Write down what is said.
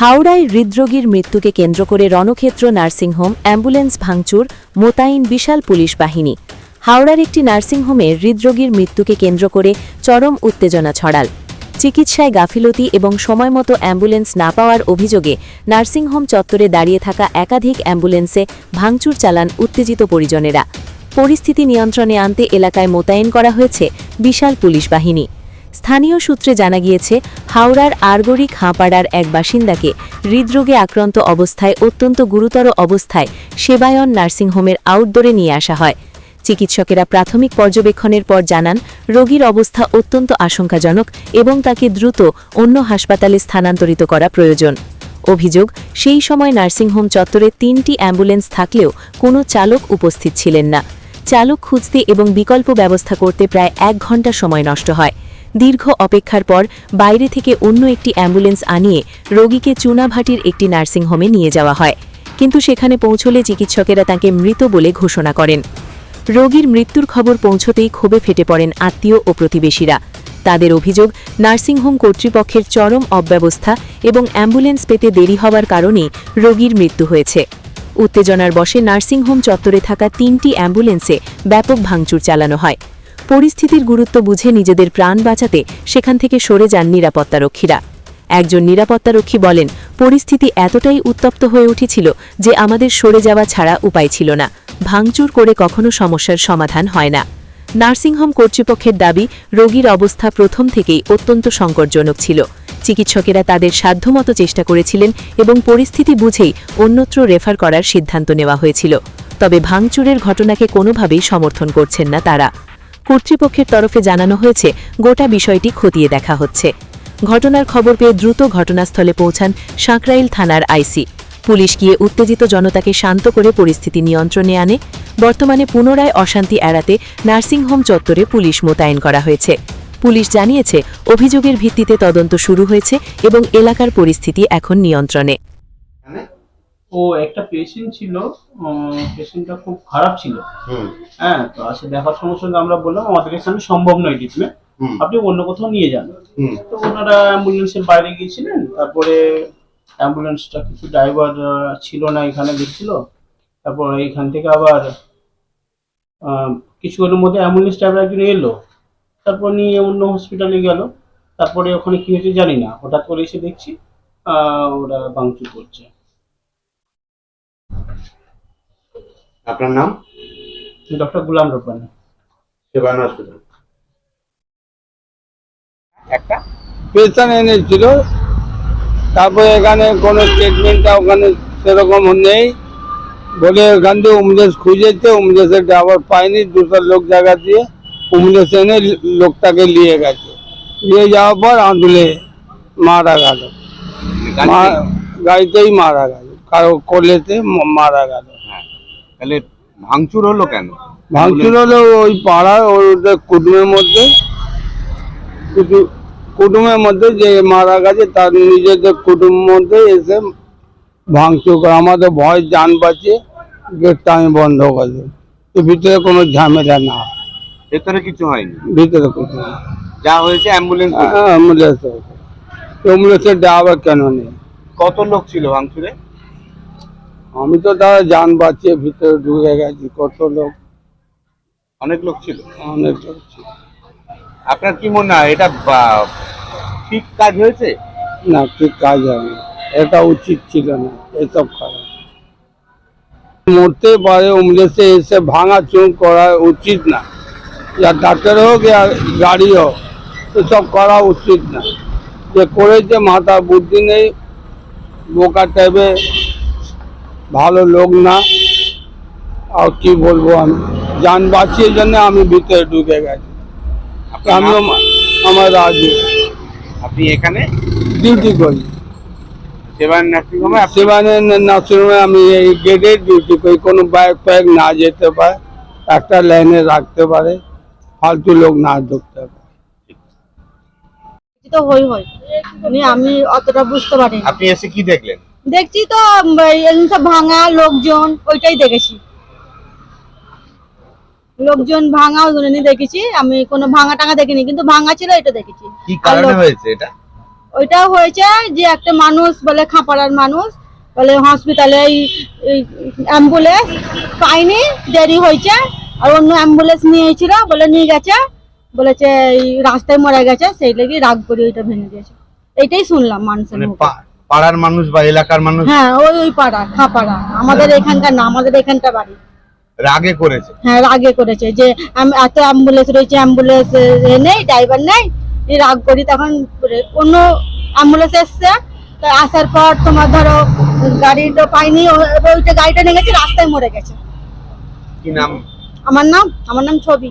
হাওড়ায় হৃদরোগীর মৃত্যুকে কেন্দ্র করে রণক্ষেত্র নার্সিংহোম, অ্যাম্বুলেন্স ভাঙচুর, মোতায়েন বিশাল পুলিশ বাহিনী। হাওড়ার একটি নার্সিংহোমে হৃদরোগীর মৃত্যুকে কেন্দ্র করে চরম উত্তেজনা ছড়াল। চিকিৎসায় গাফিলতি এবং সময়মতো অ্যাম্বুলেন্স না পাওয়ার অভিযোগে নার্সিংহোম চত্বরে দাঁড়িয়ে থাকা একাধিক অ্যাম্বুলেন্সে ভাঙচুর চালান উত্তেজিত পরিজনেরা। পরিস্থিতি নিয়ন্ত্রণে আনতে এলাকায় মোতায়েন করা হয়েছে বিশাল পুলিশ বাহিনী। স্থানীয় সূত্রে জানা গিয়েছে, হাওড়ার আরগড়ি খাঁপাড়ার এক বাসিন্দাকে হৃদরোগে আক্রান্ত অবস্থায় অত্যন্ত গুরুতর অবস্থায় সেবায়ন নার্সিংহোমের আউটডোরে নিয়ে আসা হয়। চিকিৎসকেরা প্রাথমিক পর্যবেক্ষণের পর জানান, রোগীর অবস্থা অত্যন্ত আশঙ্কাজনক এবং তাকে দ্রুত অন্য হাসপাতালে স্থানান্তরিত করা প্রয়োজন। অভিযোগ, সেই সময় নার্সিংহোম চত্বরে তিনটি অ্যাম্বুলেন্স থাকলেও কোনো চালক উপস্থিত ছিলেন না। চালক খুঁজতে এবং বিকল্প ব্যবস্থা করতে প্রায় এক ঘণ্টা সময় নষ্ট হয়। দীর্ঘ অপেক্ষার পর বাইরে থেকে অন্য একটি অ্যাম্বুলেন্স আনিয়ে রোগীকে চুনাভাটির একটি নার্সিংহোমে নিয়ে যাওয়া হয়। কিন্তু সেখানে পৌঁছলে চিকিৎসকেরা তাকে মৃত বলে ঘোষণা করেন। রোগীর মৃত্যুর খবর পৌঁছতেই ক্ষোভে ফেটে পড়েন আত্মীয় ও প্রতিবেশীরা। তাদের অভিযোগ, নার্সিংহোম কর্তৃপক্ষের চরম অব্যবস্থা এবং অ্যাম্বুলেন্স পেতে দেরি হওয়ার কারণেই রোগীর মৃত্যু হয়েছে। উত্তেজনার বশে নার্সিংহোম চত্বরে থাকা তিনটি অ্যাম্বুলেন্সে ব্যাপক ভাঙচুর চালানো হয়। পরিস্থিতির গুরুত্ব বুঝে নিজেদের প্রাণ বাঁচাতে সেখান থেকে সরে যান নিরাপত্তারক্ষীরা। একজন নিরাপত্তারক্ষী বলেন, পরিস্থিতি এতটাই উত্তপ্ত হয়ে উঠেছিল যে আমাদের সরে যাওয়া ছাড়া উপায় ছিল না। ভাঙচুর করে কখনো সমস্যার সমাধান হয় না। নার্সিংহোম কর্তৃপক্ষের দাবি, রোগীর অবস্থা প্রথম থেকেই অত্যন্ত সংকটজনক ছিল। চিকিৎসকেরা তাদের সাধ্যমতো চেষ্টা করেছিলেন এবং পরিস্থিতি বুঝেই অন্যত্র রেফার করার সিদ্ধান্ত নেওয়া হয়েছিল। তবে ভাঙচুরের ঘটনাকে কোনোভাবেই সমর্থন করছেন না তারা। কর্তৃপক্ষের তরফে জানানো হয়েছে, গোটা বিষয়টি খতিয়ে দেখা হচ্ছে। ঘটনার খবর পেয়ে দ্রুত ঘটনাস্থলে পৌঁছান সাঁকরাইল থানার আইসি। পুলিশ গিয়ে উত্তেজিত জনতাকে শান্ত করে পরিস্থিতি নিয়ন্ত্রণে আনে। বর্তমানে পুনরায় অশান্তি এড়াতে নার্সিংহোম চত্বরে পুলিশ মোতায়েন করা হয়েছে। পুলিশ জানিয়েছে, অভিযোগের ভিত্তিতে তদন্ত শুরু হয়েছে এবং এলাকার পরিস্থিতি এখন নিয়ন্ত্রণে। ও একটা পেশেন্ট ছিল পেশেন্টটা খুব খারাপ ছিল। হ্যাঁ তো আসে দেখার সঙ্গে সঙ্গে আমরা বললাম আমাদের এখানে সম্ভব নয় ট্রিটমেন্ট আপনি অন্য কোথাও নিয়ে যান। তো ওনারা অ্যাম্বুলেন্সের বাইরে গিয়েছিলেন তারপরে অ্যাম্বুলেন্সটা কিছু ড্রাইভার ছিল না এখানে দেখছিল। তারপর এখান থেকে আবার কিছুক্ষণের মধ্যে অ্যাম্বুলেন্স ড্রাইভার একজন এলো। তারপর নিয়ে অন্য হসপিটালে গেল। তারপরে ওখানে কি হয়েছে জানি না। হঠাৎ করে এসে দেখছি আহ, ওরা ভাঙচুর করছে। আপনার নাম? ডক্টর গুলাম রব্বানি। সেবায়ন হসপিটাল একটা? পেশেন্ট এনেছিল। তারপরে এখানে কোনো ট্রিটমেন্টটা ওখানে সেরকম নেই। বলে এখান থেকে উমলেশ খুঁজেছে উমলেশের আবার পায়নি দুটো লোক জায়গা দিয়ে উমলেশ এনে লোকটাকে নিয়ে গেছে। নিয়ে যাওয়ার পর আঁদুলে মারা গেল। মা- গাড়িতেই মারা গেল। কারও কোলেতে মারা গেল। তাহলে ভাঙচুর হলো কেন? ভাঙচুর হলো ওই পাড়ার ওদের কুটুমের মধ্যে। কুটু- কুটুমের মধ্যে যে মারা গেছে তার নিজেদের কুটুম মধ্যে এসে ভাঙচুর করে আমাদের ভয় যান বাঁচিয়ে গেটটা আমি বন্ধ করে তো ভিতরে কোনো ঝামেলা না। ভেতরে কিছু হয়নি? ভিতরে কিছু যা হয়েছে অ্যাম্বুলেন্স অ্যাম্বুলেন্স অ্যাম্বুলেন্সের ড্রাইভার কেন নেই? কত লোক ছিল ভাঙচুরে? আমি তো তারা যান বাঁচিয়ে ভিতরে ঢুকে গেছি কত লোক। অনেক লোক ছিল? অনেক লোক ছিল। আপনার কি মনে হয় এটা বা- ঠিক কাজ হয়েছে? না ঠিক কাজ হয়নি। এটা উচিত ছিল না এসব করা। মরতে পারে উমলেসে এসে ভাঙা চুন করা উচিত না। যা ডাক্তার হোক या গাড়ি হোক এসব করা উচিত না। যে করেছে মাথা বুদ্ধি নেই বোকা টাইপে ভালো লোক না। আর কি বলব আমি? যান বাঁচিয়ে জন্য আমি ভিতরে ঢুকে গেছি। আমিও আমার রাজি। আপনি এখানে? ডিউটি করি। নার্সিংহোমে আমি এই গেটে ডিউটি করি। কোনো বাইক ফাইক না যেতে পারে। একটা লাইনে রাখতে পারে। ফালতু লোক না ঢুকতে পারে। তো হই হই। আমি অতটা বুঝতে পারিনি। আপনি এসে কি দেখলেন? দেখছি তো সব ভাঙা লোকজন ওইটাই দেখেছি। লোকজন ভাঙা নিয়ে দেখেছি। আমি কোনো ভাঙা টাঙা দেখিনি কিন্তু ভাঙা ছিল এটা দেখেছি। কি কারণে হয়েছে এটা? ওইটা হয়েছে যে একটা মানুষ বলে খাপাড়ার মানুষ বলে হসপিটালে এই অ্যাম্বুলেন্স পাইনি দেরি হয়েছে। আর অন্য অ্যাম্বুলেন্স নিয়েছিল বলে নিয়ে গেছে। বলেছে এই রাস্তায় মরে গেছে সেই লেগে রাগ করে ওইটা ভেঙে দিয়েছে। এইটাই শুনলাম মানুষের মানে পাড়ার মানুষ বা এলাকার মানুষ? হ্যাঁ ওই ওই পাড়া খাপাড়া। আমাদের এখানকার না আমাদের এখানটা বাড়ি। রাগে করেছে? হ্যাঁ রাগে করেছে যে আম- এত অ্যাম্বুলেন্স রয়েছে অ্যাম্বুলেন্স নেই ড্রাইভার নেই। রাগ করি তখন অন্য অ্যাম্বুলেন্স এসছে আসার পর তোমার ধরো গাড়ি তো পাইনি ওইটা গাড়িটা নিয়ে গেছে রাস্তায় মরে গেছে। কি নাম? আমার নাম আমার নাম ছবি।